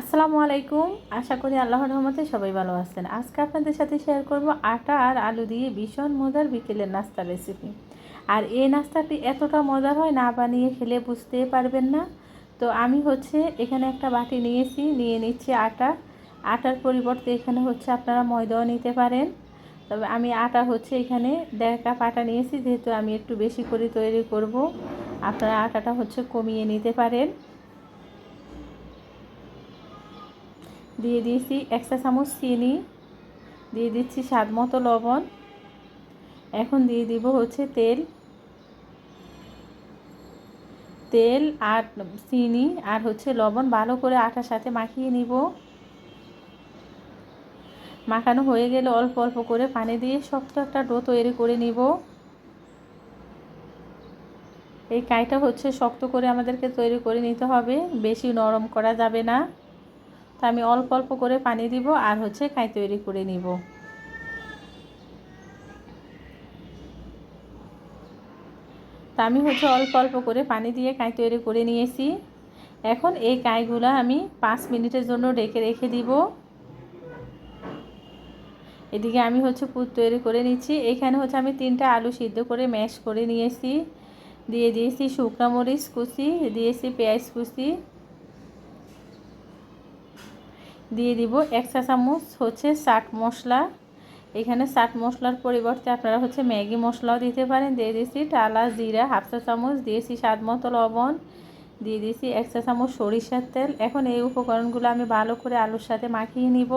আসসালামু আলাইকুম। আশা করি আল্লাহর রহমতে সবাই ভালো আছেন। আজকে আপনাদের সাথে শেয়ার করব আটা আর আলু দিয়ে ভীষণ মজার বিকেলের নাস্তার রেসিপি আর এই নাস্তাটি এতটা মজার হয় না বানিয়ে খেলে বুঝতে পারবেন না। তো আমি হচ্ছে এখানে একটা বাটি নিয়েছি, নিয়ে নিচ্ছি আটা। আটার পরিবর্তে এখানে হচ্ছে আপনারা ময়দাও নিতে পারেন। তবে আমি আটা হচ্ছে এখানে দেড় কাপ আটা নিয়েছি, যেহেতু আমি একটু বেশি করে তৈরি করব। আপনারা আটাটা হচ্ছে কমিয়ে নিতে পারেন। দিয়ে দিয়েছি একটা চামচ চিনি, দিয়ে দিচ্ছি স্বাদ মতো লবণ। এখন দিয়ে দিব হচ্ছে তেল। তেল আর চিনি আর হচ্ছে লবণ ভালো করে আটার সাথে মাখিয়ে নিব। মাখানো হয়ে গেলে অল্প অল্প করে পানি দিয়ে শক্ত একটা ডো তৈরি করে নিব। এই কাইটা হচ্ছে শক্ত করে আমাদেরকে তৈরি করে নিতে হবে, বেশি নরম করা যাবে না। তো আমি অল্প অল্প করে পানি দিব আর হচ্ছে কাই তৈরি করে নিব। তা আমি হচ্ছে অল্প অল্প করে পানি দিয়ে কাই তৈরি করে নিয়েছি। এখন এই কাইগুলো আমি পাঁচ মিনিটের জন্য ডেকে রেখে দিব। এদিকে আমি হচ্ছে পুর তৈরি করে নিচ্ছি। এখানে হচ্ছে আমি তিনটা আলু সিদ্ধ করে ম্যাশ করে নিয়েছি। দিয়ে দিয়েছি শুকনো মরিচ কুচি, দিয়েছি পেঁয়াজ কুচি দিয়ে দিব এক চা চামচ হচ্ছে চাট মশলা। এখানে চাট মশলার পরিবর্তে আপনারা হচ্ছে ম্যাগি মশলাও দিতে পারেন। দিয়ে দিয়েছি টালা জিরা, হাফ চা চামচ, দিয়েছি স্বাদ মতো লবণ। দিয়ে দিয়েছি এক চা চামচ সরিষার তেল। এখন এই উপকরণগুলো আমি ভালো করে আলুর সাথে মাখিয়ে নিব।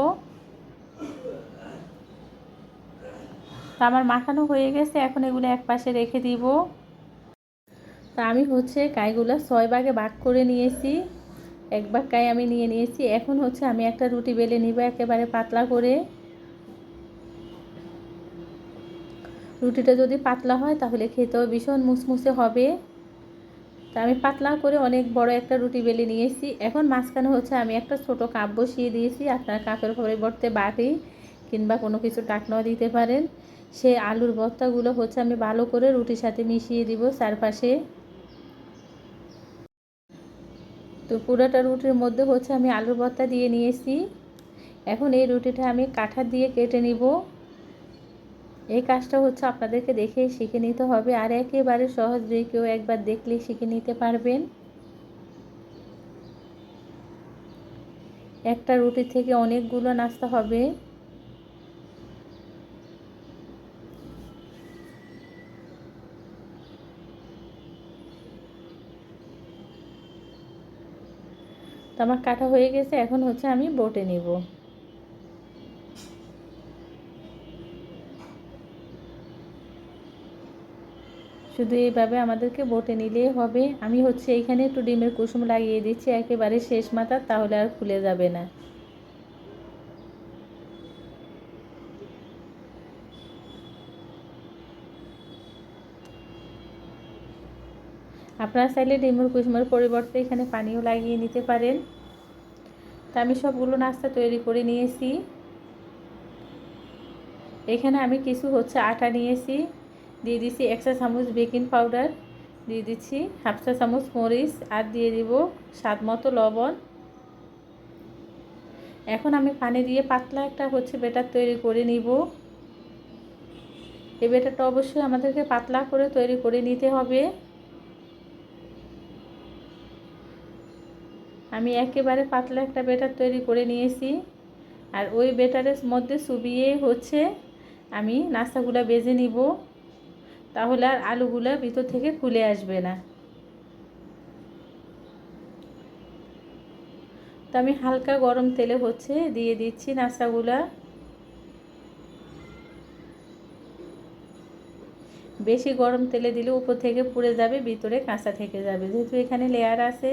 আমার মাখানো হয়ে গেছে, এখন এগুলো এক পাশে রেখে দিব। তা আমি হচ্ছে গাইগুলো ছয় ভাগে ভাগ করে নিয়েছি। এক গায়ে আমি নিয়ে নিয়েছি। এখন হচ্ছে আমি একটা রুটি বেলে নিব একেবারে পাতলা করে। রুটিটা যদি পাতলা হয় তাহলে খেতেও ভীষণ মুসমুসে হবে। তা আমি পাতলা করে অনেক বড় একটা রুটি বেলে নিয়েছি। এখন মাঝখানে হচ্ছে আমি একটা ছোট কাপ বসিয়ে দিয়েছি। আপনার কাপের পরিবর্তে বাটি কিংবা কোনো কিছু টাকনাও দিতে পারেন। সেই আলুর বস্তাগুলো হচ্ছে আমি ভালো করে রুটির সাথে মিশিয়ে দিব চারপাশে। তো পুরোটা রুটির মধ্যে হচ্ছে আমি আলুর ভর্তা দিয়ে নিয়েছি। এখন এই রুটিটা আমি কাঠার দিয়ে কেটে নিব। এই কাজটা হচ্ছে আপনাদেরকে দেখে শিখে নিতে হবে আর একেবারে সহজ যে কেউ একবার দেখলে শিখে নিতে পারবেন। একটা রুটি থেকে অনেকগুলো নাস্তা হবে। তো আমার কাটা হয়ে গেছে, এখন হচ্ছে আমি বটে নিব। শুধু এইভাবে আমাদেরকে বটে নিলেই হবে। আমি হচ্ছে এইখানে একটু ডিমের কুসুম লাগিয়ে দিচ্ছি, একেবারে শেষ মাথা তাহলে আর খুলে যাবে না। আপনারা চাইলে ডিমের কুসুমের পরিবর্তে এখানে পানিও লাগিয়ে নিতে পারেন। তা আমি সবগুলো নাস্তা তৈরি করে নিয়েছি। এখানে আমি কিছু হচ্ছে আটা নিয়েছি, দিয়ে দিচ্ছি এক চা চামচ বেকিং পাউডার, দিয়ে দিচ্ছি হাফ চা চামচ মরিচ, আর দিয়ে দিব স্বাদ মতো লবণ। এখন আমি পানি দিয়ে পাতলা একটা হচ্ছে বেটার তৈরি করে নিব। এই বেটারটা অবশ্যই আমাদেরকে পাতলা করে তৈরি করে নিতে হবে। আমি একেবারে পাতলা একটা বেটার তৈরি করে নিয়েছি। আর ওই বেটারের মধ্যে চুবিয়ে হচ্ছে আমি নাস্তাগুলো বেজে নিব। তাহলে আর আলুগুলো ভিতর থেকে খুলে আসবে না। তো আমি হালকা গরম তেলে হচ্ছে দিয়ে দিচ্ছি নাস্তাগুলা। বেশি গরম তেলে দিলে উপর থেকে পুড়ে যাবে, ভিতরে কাঁচা থেকে যাবে। যেহেতু এখানে লেয়ার আছে।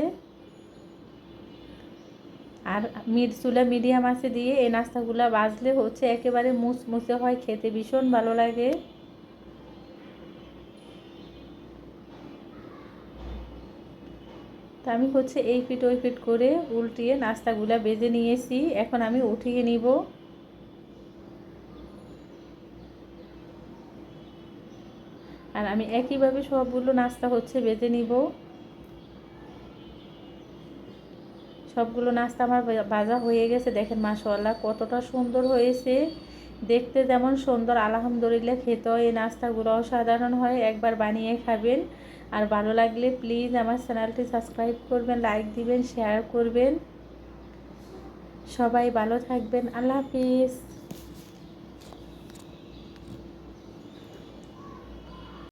আর মিড চুলা মিডিয়াম আছে দিয়ে এই নাস্তাগুলো বাজলে হচ্ছে একেবারে মুচমুচে হয়, খেতে ভীষণ ভালো লাগে। তা আমি হচ্ছে এই ফিট ওই ফিট করে উল্টিয়ে নাস্তাগুলো বেজে নিয়েছি, এখন আমি উঠিয়ে নিব। আর আমি একইভাবে সবগুলো নাস্তা হচ্ছে বেজে নিব। সবগুলো নাস্তা আমার ভাজা হয়ে গেছে। দেখেন মাসাল্লাহ কতটা সুন্দর হয়েছে। দেখতে যেমন সুন্দর, আলহামদুলিল্লাহ খেতেও এই নাস্তাগুলো অসাধারণ হয়। একবার বানিয়ে খাবেন। আর ভালো লাগলে প্লিজ আমার চ্যানেলটি সাবস্ক্রাইব করবেন লাইক দিবেন শেয়ার করবেন। সবাই ভালো থাকবেন। আল্লাহ হাফিজ।